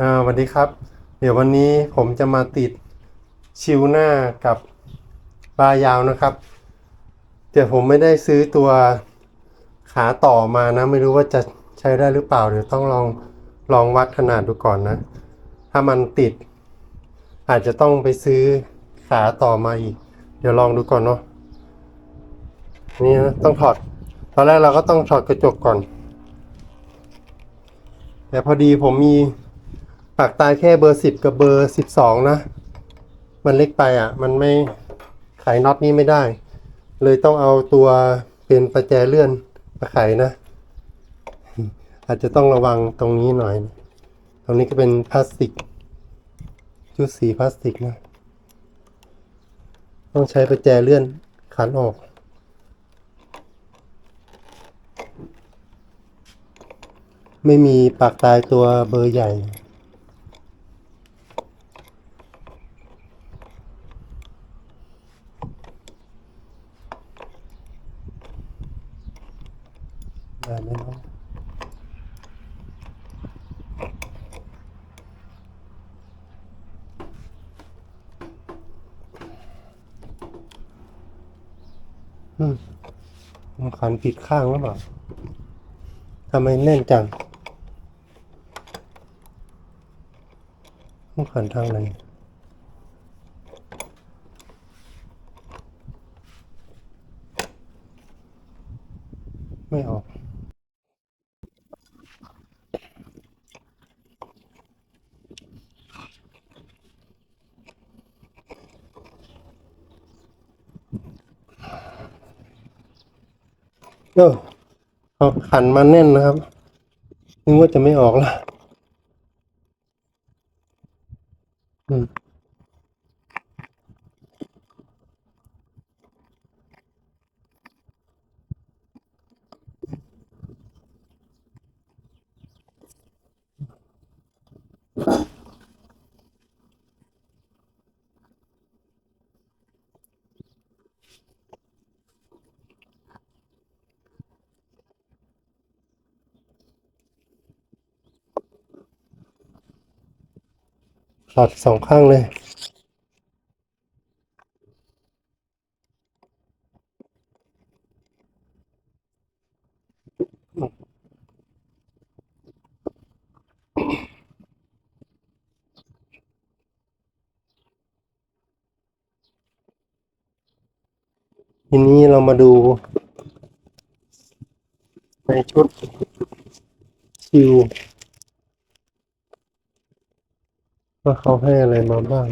อ่าสวัสดีครับ เดี๋ยววันนี้ผมจะมาติดชิวหน้ากับปลายาวนะครับ เดี๋ยวผมไม่ได้ซื้อตัวขาต่อมานะ ไม่รู้ว่าจะใช้ได้หรือเปล่าเดี๋ยวต้องลองลองวัดขนาดดูก่อนนะ ถ้ามันติด อาจจะต้องไปซื้อขาต่อมาอีก เดี๋ยวลองดูก่อนเนาะนี่นะต้องถอดตอนแรกเราก็ต้องถอดกระจกก่อน แต่พอดีผมมี ปากตายแค่เบอร์สิบกับเบอร์สิบสองนะ มันเล็กไปอะ มันไม่ไขน็อตนี้ไม่ได้ เลยต้องเอาตัวเป็นประแจเลื่อนมาไขนะ อาจจะต้องระวังตรงนี้หน่อย ตรงนี้ก็เป็นพลาสติกชุดสีพลาสติกนะ ต้องใช้ประแจเลื่อนขันออกไม่มีปากตายตัวเบอร์ใหญ่ ได้ไหมเน้องอืมขันผิดข้างหรือเปล่าทำไมแน่นจังต้องขันทางไหน เออเอาขันมาแน่นนะครับนึกว่าจะไม่ออกละอืม ขาดสองข้างเลยทีนี้เรามาดู ในชุดชิว ว่าเขาให้อะไรมาบ้าง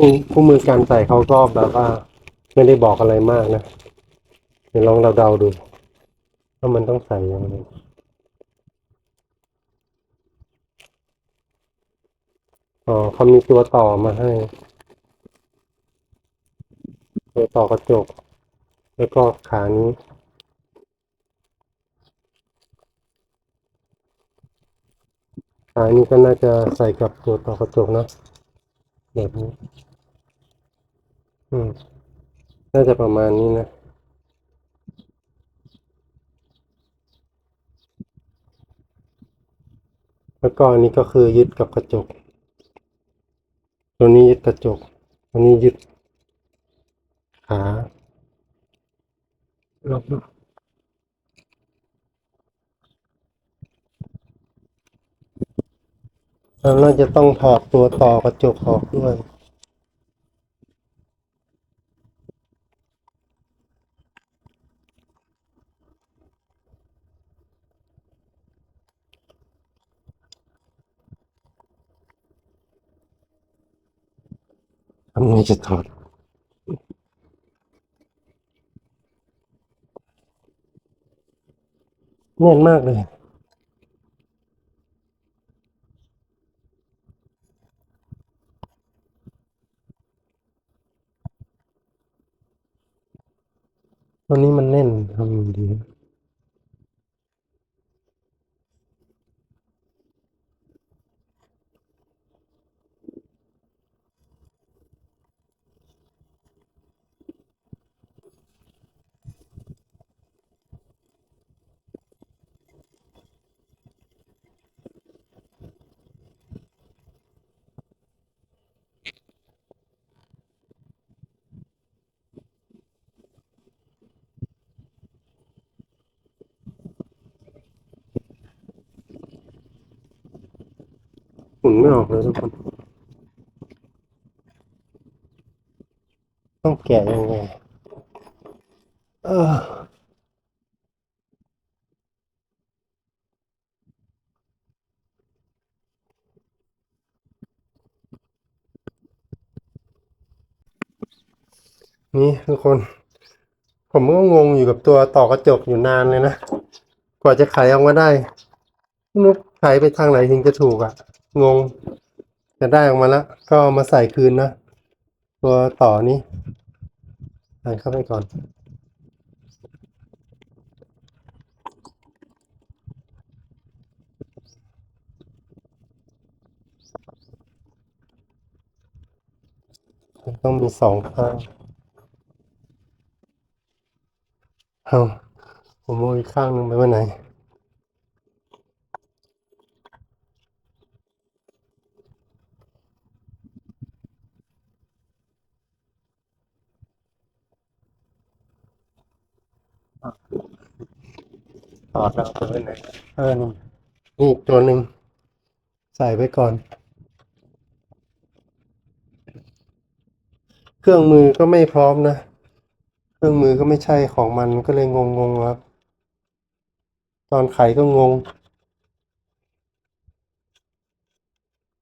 ผู้ผู้มือการใส่เขาก็แบบว่า ไม่ได้บอกอะไรมากนะ เดี๋ยวลองเดาดูว่ามันต้องใส่ยังไงอ๋อเขามีตัวต่อมาให้ ตัวต่อกระจก แล้วก็ขานี้ขานี้ก็น่าจะใส่กับตัวต่อกระจกนะแบบนี้ อืม น่าจะประมาณนี้นะ แล้วก็อันนี้ก็คือยึดกับกระจก ตัวนี้ยึดกระจกอันนี้ยึดขาลองดูแล้วน่าจะต้องถอดตัวต่อกระจกออกด้วย ทำไงจะถอดแน่นมากเลย หมุนไม่ออกเลยทุกคน ต้องแกะยังไงเออนี่ทุกคน ผมก็งงอยู่กับตัวต่อกระจกอยู่นานเลยนะ กว่าจะไขออกมาได้ไม่รู้ไขไปทางไหนถึงจะถูกอะ่ะ งงจะได้ออกมาแล้ว ก็มาใส่คืนนะ ตัวต่อนี้ใส่เข้าไปก่อน ต้องมีสองข้างเอาผมเอาอีกข้างหนึ่งไปไว้ไหน อดแล้วเอาไปไว้ไหนเออนี่นี่อีกตัวหนึ่งใส่ไว้ก่อน เครื่องมือก็ไม่พร้อมนะ เครื่องมือก็ไม่ใช่ของมันก็เลยงงๆครับ ตอนไขก็งง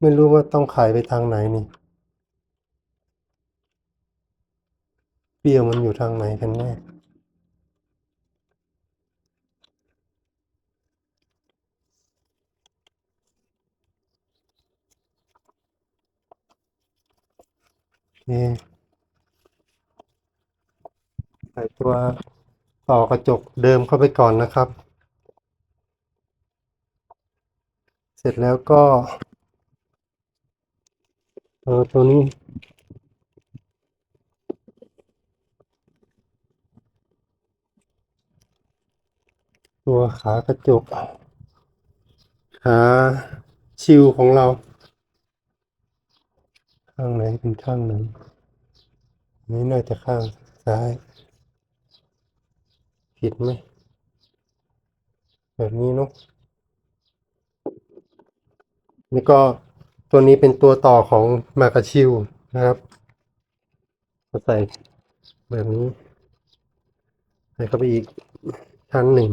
ไม่รู้ว่าต้องไขไปทางไหนนี่เปรี้ยวมันอยู่ทางไหนกันแน่ โอเค ใส่ตัวต่อกระจกเดิมเข้าไปก่อนนะครับ เสร็จแล้วก็เออตัวนี้ ตัวขากระจกขาชิวของเรา ข้างไหนเป็นข้างหนอันนี้น่าจะข้างซ้าย ผิดไหม แบบนี้เนาะนี่ก็ตัวนี้เป็นตัวต่อของมากาชิวนะครับก็ใส่แบบนี้ ใส่เข้าไปอีกชั้นหนึ่ง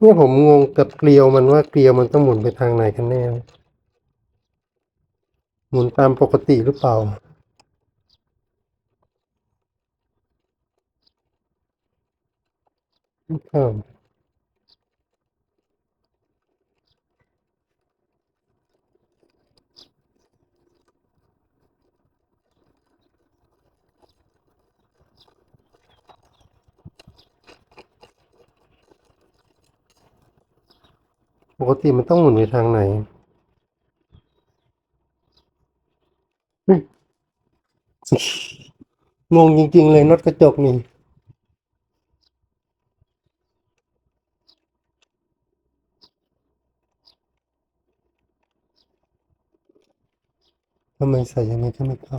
เนี่ยผมงงกับเกลียวมันว่าเกลียวมันต้องหมุนไปทางไหนกันแน่ หมุนตามปกติหรือเปล่า ครับ ปกติมันต้องหมุนไปทางไหนงงจริง ๆ เลยน็อตกระจกนี่ทำไมใส่ยังไงก็ไม่เข้า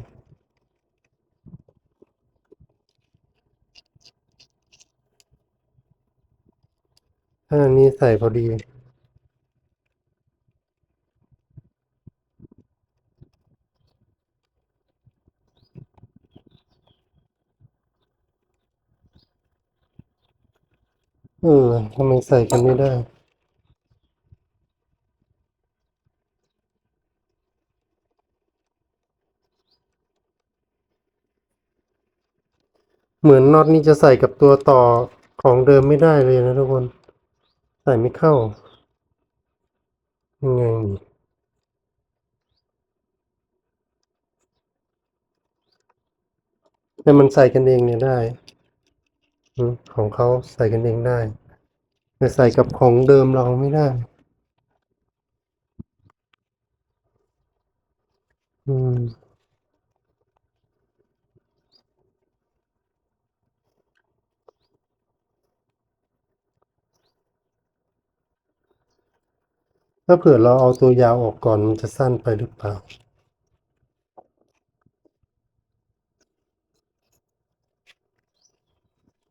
ถ้าอันนี้ใส่พอดี ใส่กันไม่ได้เหมือนน็อตนี้จะใส่กับตัวต่อของเดิมไม่ได้เลยนะทุกคน ใส่ไม่เข้า ยังไงแต่มันใส่กันเองเนี่ยได้ ของเขาใส่กันเองได้ แต่ใส่กับของเดิมเราไม่ได้ อืม ถ้าเผื่อเราเอาตัวยาวออกก่อนมันจะสั้นไปหรือเปล่า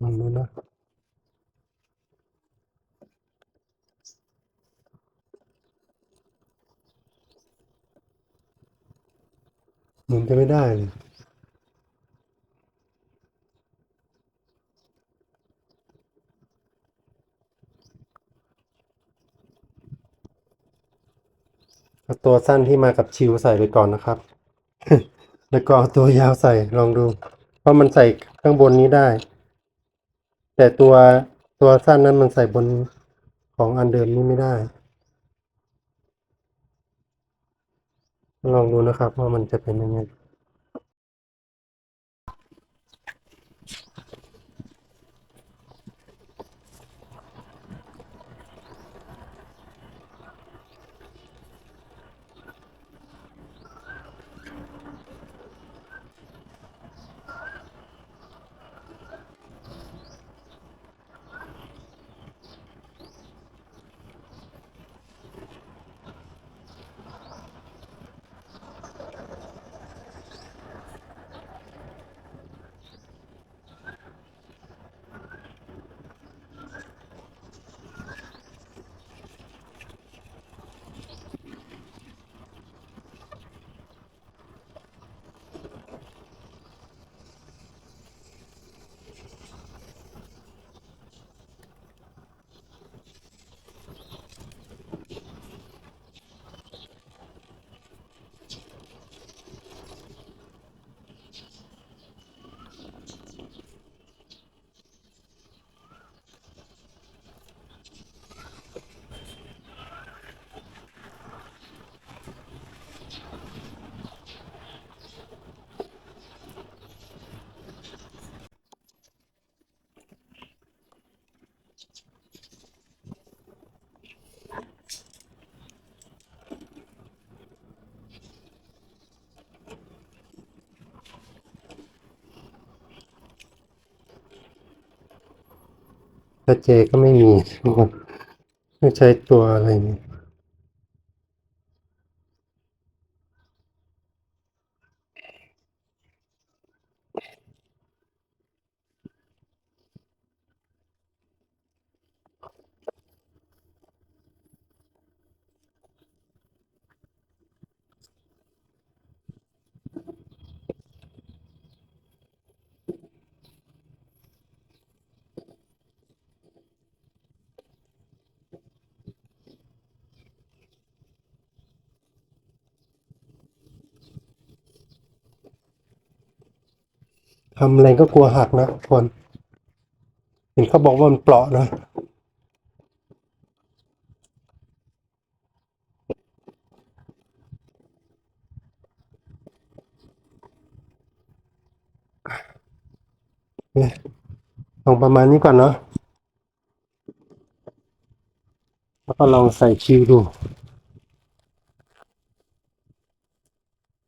ลองดูนะ หมุนจะไม่ได้เลยเอาตัวสั้นที่มากับชิวใส่ไปก่อนนะครับ แล้วก็เอาตัวยาวใส่ลองดู เพราะมันใส่ข้างบนนี้ได้ แต่ตัวตัวสั้นนั้นมันใส่บนของอันเดิมนี้ไม่ได้ ลองดูนะครับว่ามันจะเป็นยังไง ถ้าเจก็ไม่มีทุกคนไม่ใช้ตัวอะไรนี่ ทำอะไรก็กลัวหักนะคนเห็นเขาบอกว่ามันเปราะนะลองประมาณนี้ก่อนเนาะแล้วก็ลองใส่คิวดู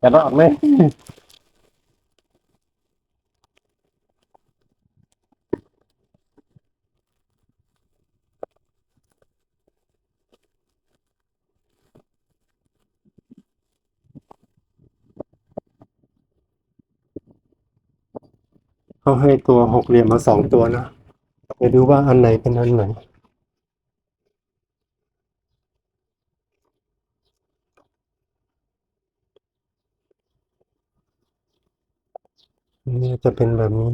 จะรอดไหม เขาให้ตัวหกเหลี่ยมมาสองตัวนะไปดูว่าอันไหนเป็นอันไหนนี่จะเป็นแบบนี้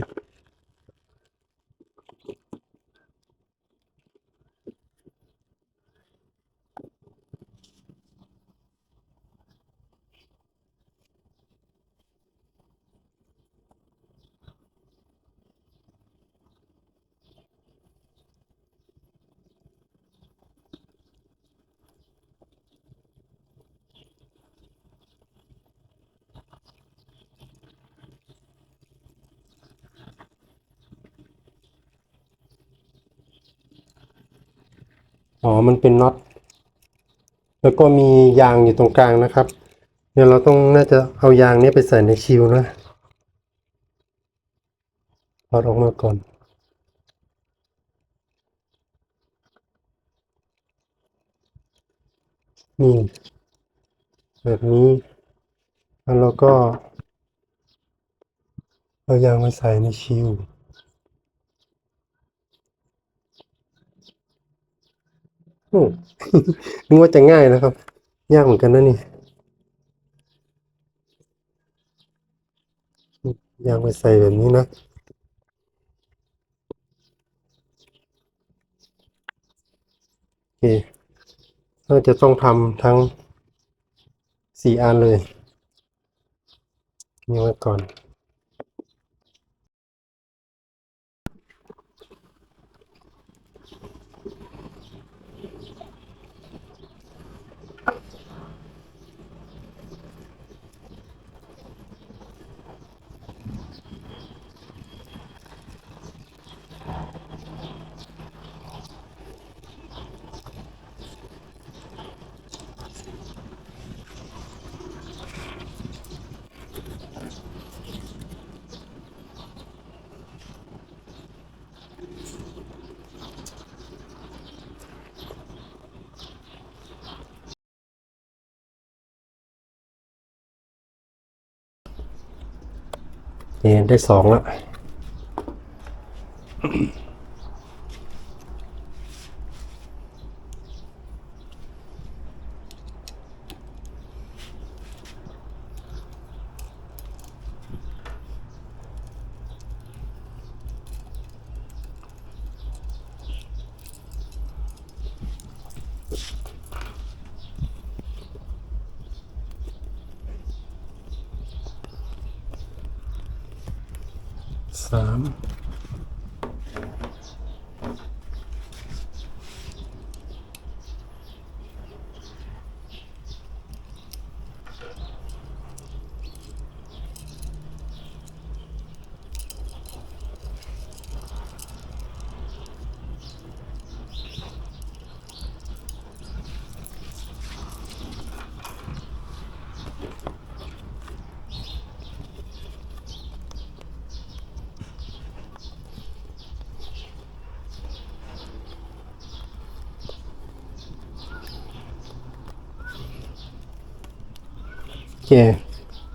อ๋อ มันเป็นน็อต แล้วก็มียางอยู่ตรงกลางนะครับ เดี๋ยวเราต้องน่าจะเอายางนี้ไปใส่ในชิวนะถอดออกมาก่อน นี่ แบบนี้ แล้วเราก็เอายางมาใส่ในชิว โอ้ นึกว่าจะง่ายนะครับ ยากเหมือนกันนะนี่ยางไปใส่แบบนี้นะโอเคเราจะต้องทำทั้งสี่อันเลยนี่ไว้ก่อน นี่ได้สองละ ส เค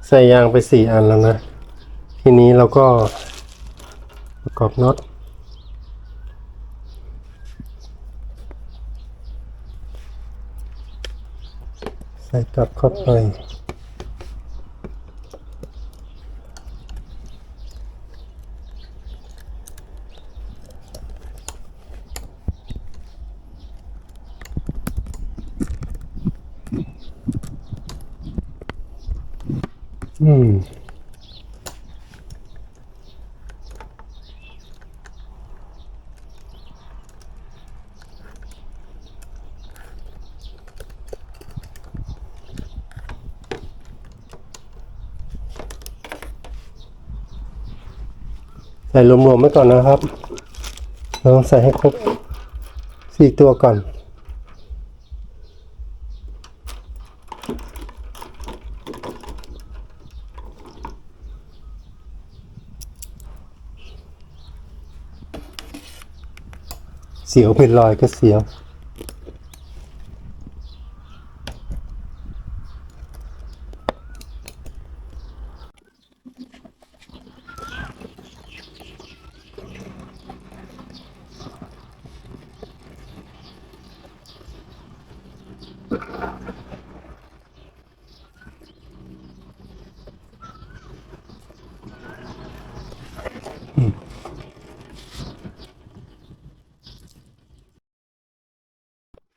ใส่ยางไปสี่อันแล้วนะ ทีนี้เราก็ประกอบน็อตใส่กลับเข้าไป อืม ใส่รวมๆไว้ก่อนนะครับเราต้องใส่ให้ครบสี่ตัวก่อนเสียวเป็นรอยก็เสียว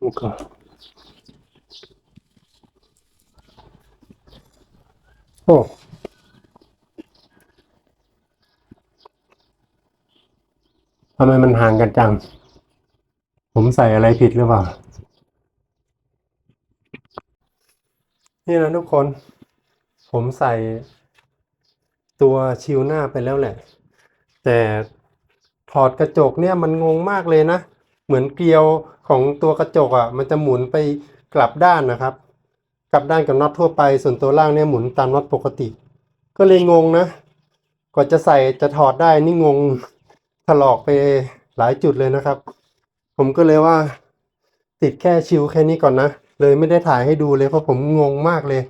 นี่ก็โอ้ทำไมมันห่างกันจัง ผมใส่อะไรผิดหรือเปล่า นี่นะทุกคน ผมใส่ตัวชิวหน้าไปแล้วแหละ แต่ถอดกระจกเนี่ยมันงงมากเลยนะ เหมือนเกลียวของตัวกระจกอะมันจะหมุนไปกลับด้านนะครับ กลับด้านกับน็อตทั่วไป ส่วนตัวล่างเนี่ยหมุนตามน็อตปกติ ก็เลยงงนะกว่าจะใส่จะถอดได้นี่งงถลอกไปหลายจุดเลยนะครับ ผมก็เลยว่า ติดแค่ชิวแค่นี้ก่อนนะเลยไม่ได้ถ่ายให้ดูเลยเพราะผมงงมากเลย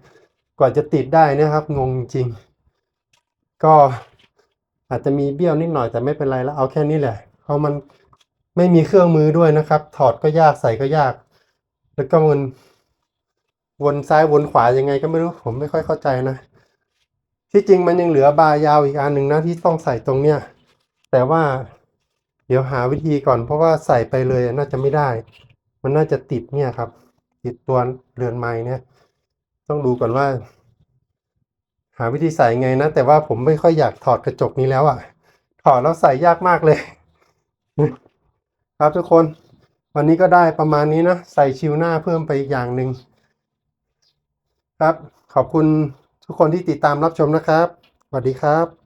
กว่าจะติดได้นะครับ งงจริง ก็อาจจะมีเบี้ยวนิดหน่อยแต่ไม่เป็นไรแล้วเอาแค่นี้แหละเพราะมัน ไม่มีเครื่องมือด้วยนะครับ ถอดก็ยากใส่ก็ยาก แล้วก็มันวนซ้ายวนขวายังไงก็ไม่รู้ผมไม่ค่อยเข้าใจนะ ที่จริงมันยังเหลือบายาวอีกอันหนึ่งนะที่ต้องใส่ตรงเนี้ยแต่ว่าเดี๋ยวหาวิธีก่อนเพราะว่าใส่ไปเลยน่าจะไม่ได้ มันน่าจะติดเนี่ยครับ ติดตัวเรือนไม้เนี่ย ต้องดูก่อนว่า หาวิธีใส่ไงนะ แต่ว่าผมไม่ค่อยอยากถอดกระจกนี้แล้วอะ่ะ ถอดแล้วใส่ยากมากเลย ครับทุกคนวันนี้ก็ได้ประมาณนี้นะ ใส่ชิวหน้าเพิ่มไปอีกอย่างหนึ่งครับ ขอบคุณทุกคนที่ติดตามรับชมนะครับ สวัสดีครับ